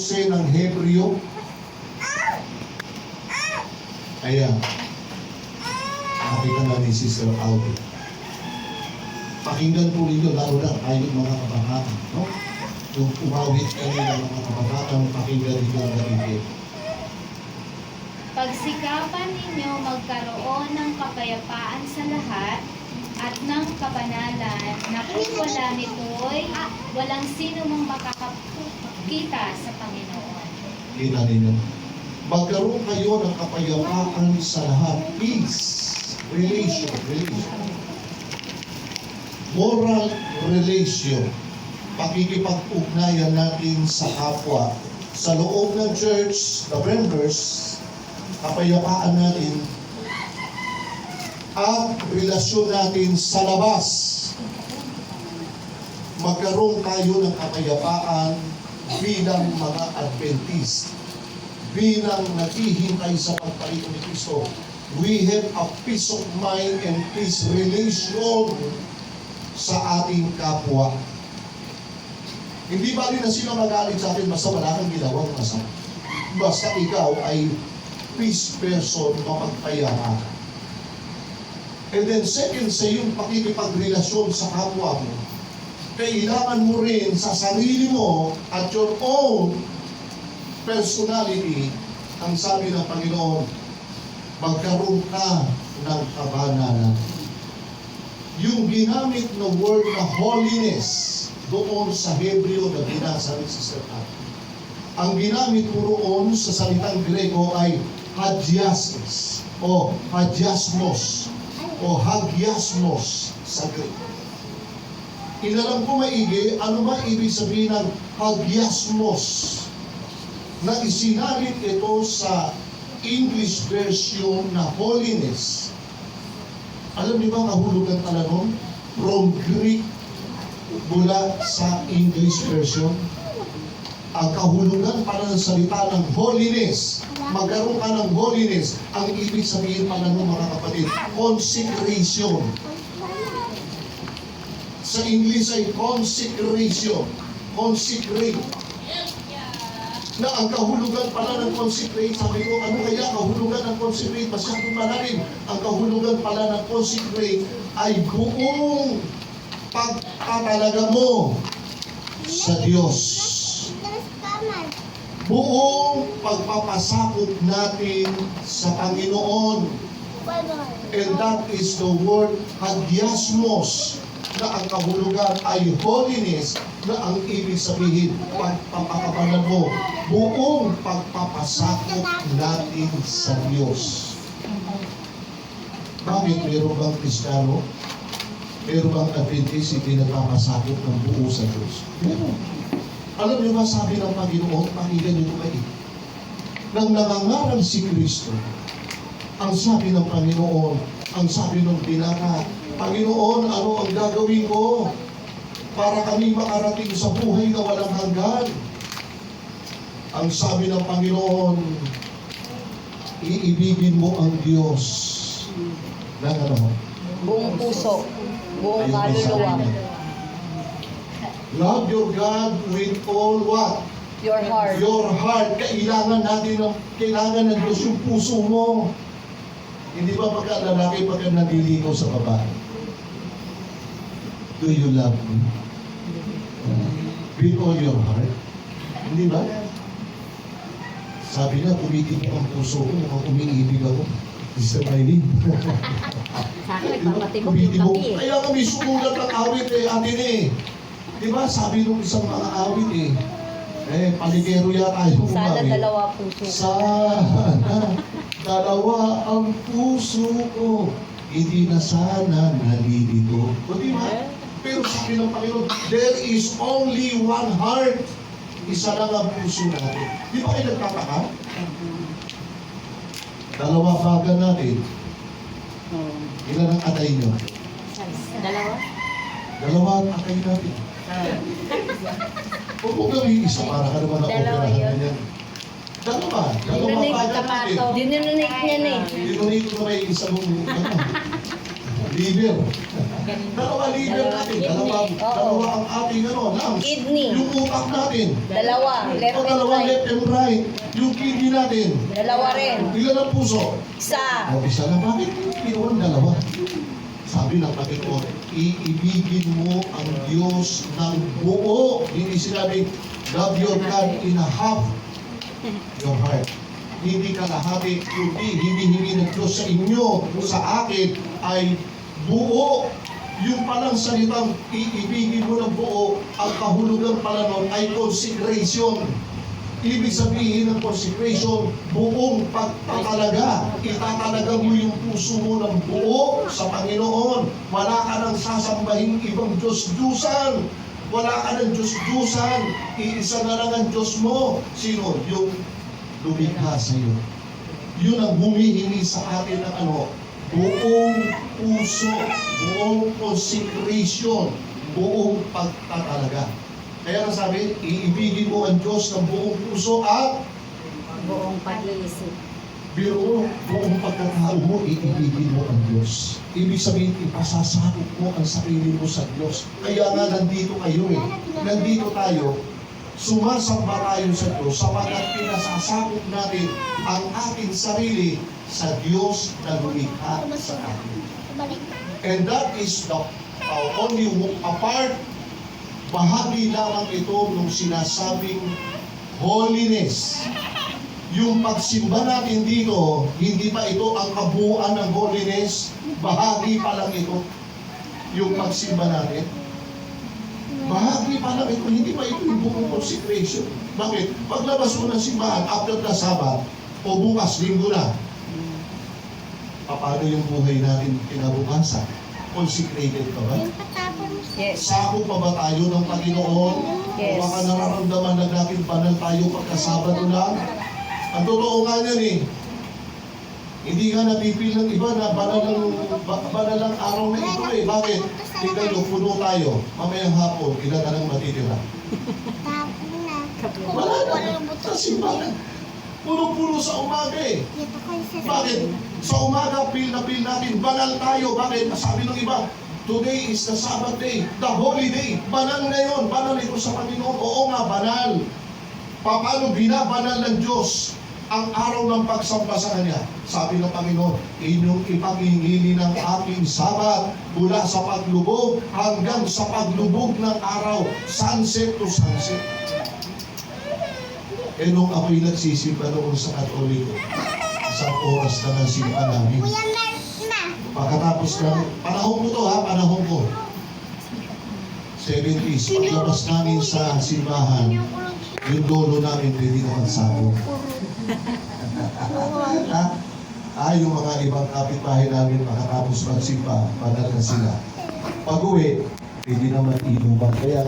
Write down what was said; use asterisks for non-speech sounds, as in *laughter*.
14 ng Hebreo. Ayan. Nakita na ni Sister Alvin. Pakinggan po ninyo, lalo na kayo mga kabataan. No? Kung umawit kayo ng mga kabataan, pakinggan ninyo ang galing Pagsikapan ninyo magkaroon ng kapayapaan sa lahat at ng kabanalan na kung wala nito'y walang sino mang makakakita sa Panginoon. Kita ninyo. Magkaroon kayo ng kapayapaan sa lahat. Peace. Relation. Relation. Moral relation. Pakikipag-ugnayan natin sa kapwa. Sa loob ng church, the members, kapayapaan natin at relasyon natin sa labas. Magkaroon tayo ng kapayapaan bilang mga Adventist bilang naghihintay sa pagpalit ni Kristo. We have a peace of mind and peace relation sa ating kapwa. Hindi ba rin na sila magalit sa atin basta wala kang ginawang masama. Basta ikaw ay peace person, mapagpayama. And then second sa iyong pakikipagrelasyon sa kapwa mo, kailangan mo rin sa sarili mo at your own personality, ang sabi ng Panginoon, magkaroon ka ng kabanalan. Yung ginamit na word na holiness doon sa Hebreo na binasa ni Sister Pat. Ang ginamit mo roon sa salitang Grego ay hagiasmos o hagiasmos o hagiasmos sa Grego. Inalam ko maigi, ano ba ibig sabihin ng hagiasmos? na isinalin ito sa English version na holiness. Alam niyo ba ang kahulugan pala nun? From Greek mula sa English version. Ang kahulugan pala ng salita ng holiness. Magkaroon ka ng holiness. Ang ibig sabihin pala ng mga kapatid, consecration. Sa English ay consecration. Consecrate na ang kahulugan pala ng consecrate, sabi ko, ano kaya kahulugan ng consecrate? Masyadong malalim. Ang kahulugan pala ng consecrate ay buong pagpapalaga mo sa Diyos. Buong pagpapasakop natin sa Panginoon. And that is the word hagiasmos na ang kahulugan ay holiness na ang ibig sabihin pagpapakabalan mo buong pagpapasakop natin sa Diyos. Bakit meron bang Kristiyano? Meron bang Adventist hindi nagpapasakop ng buo sa Diyos? Meron. Alam niyo ba sabi ng Panginoon, pakinggan niyo ba eh? Nang nangangaral si Kristo, ang sabi ng Panginoon, ang sabi ng binata, Panginoon, ano ang gagawin ko para kami makarating sa buhay na walang hanggan? Ang sabi ng Panginoon, iibigin mo ang Diyos ng ano? Buong puso, buong kaluluwa. Love your God with all what? your heart. Your heart. Kailangan natin ng, kailangan ng Diyos yung puso mo. Hindi ba pagka lalaki pagka naliligaw sa babae? Do you love me? With all your heart? Hindi ba? Sabi niya, tumitig ang puso ko, mukhang umiibig ako. Sister Maylin. *laughs* Sa akin, nagpapatibok yung kapi eh. Kaya kami sumulat ng awit eh, atin eh. Di ba, sabi nung isang mga awit eh, eh, paligero yata yung Sana umawit. dalawa puso. Sana *laughs* dalawa ang puso ko, hindi na sana nalilito. O di ba? Pero sabi ng Panginoon, there is only one heart. Isa lang ang puso natin. Di ba kayo nagtataka? Dalawa baga natin. Ilan ang atay nyo? Dalawa? Dalawa ang atay natin. Huwag mo gawin isa para ka naman Dalawa na-operahan yun. Dalawa. Dalawa baga natin. Dinunik niya na eh. Dinunito na may isang ano, liver. Ganun. Dalawa liver natin, dalawa, dalawa ang ating ano, lungs. Kidney. Yung utak natin. Dalawa. Left O and dalawa right. left and right. Yung kidney natin. Dalawa rin. Ilan ang puso? Isa. O isa na, bakit kinuha dalawa? Sabi ng Panginoon, iibigin mo ang Diyos ng buo. Hindi sinabi, love your God in a half your heart. Hindi kalahati, kundi hindi hindi ng Diyos sa inyo, sa akin, ay buo. Yung palang salitang iibigin mo ng buo, ang kahulugan pala nun ay consecration. Ibig sabihin ng consecration, buong pagtatalaga. Itatalaga mo yung puso mo ng buo sa Panginoon. Wala ka nang sasambahin ibang Diyos-Diyosan. Wala ka ng Diyos-Diyosan. Iisa na lang ang Diyos mo. Sino? Yung lumikha sa iyo. Yun ang humihingi sa atin ng ano, buong puso, buong consecration, buong pagtatalaga. Kaya nasabi, iibigin mo ang Diyos ng buong puso at Buong pag-iisip. biro buong pagkatao mo, iibigin mo ang Diyos. Ibig sabihin, ipasasakop mo ang sarili mo sa Diyos. Kaya nga nandito kayo eh. Nandito tayo, sumasamba tayo sa Diyos sapagkat pinasasakop natin ang ating sarili sa Diyos na lumikha sa atin. And that is the uh, only a part, bahagi lamang ito nung sinasabing holiness. Yung pagsimba natin dito, hindi pa ito ang kabuuan ng holiness, bahagi pa lang ito. Yung pagsimba natin, bahagi pa lang ito, hindi pa ito yung buong consecration. Bakit? Paglabas mo ng simbahan, after the Sabbath, o bukas, linggo na, paano yung buhay natin kinabukasan? Consecrated pa ba? Yes. Sako pa ba tayo ng Panginoon? Yes. O baka nararamdaman na natin banal tayo pagkasabado lang? Ang totoo nga niyan eh, hindi nga napipil ng iba na banal ng, ba, banal ng araw na ito eh. Bakit? Tingnan nyo, puno tayo. Mamayang hapon, ilan na lang matitira. Wala na. Sa simbahan. Puno-puno sa umaga eh. Bakit? Sa umaga, feel na feel natin, banal tayo. Bakit? Sabi ng iba, today is the Sabbath day, the holy day. Banal ngayon, banal ito sa Panginoon. Oo nga, banal. Paano binabanal ng Diyos ang araw ng pagsamba sa Kanya? Sabi ng Panginoon, inyong ipangingili ng aking sabat mula sa paglubog hanggang sa paglubog ng araw, sunset to sunset. Eh nung ako'y nagsisimba noon sa Katoliko, isang oras na ang simba namin. Pagkatapos ng, panahon ko to ha, panahon ko. 70s, paglabas namin sa simbahan, yung lolo namin pwede na magsabog. *laughs* ha? Ah, yung mga ibang kapitbahay namin makatapos magsimba, banal na sila. Pag uwi, pwede naman inuman. Kaya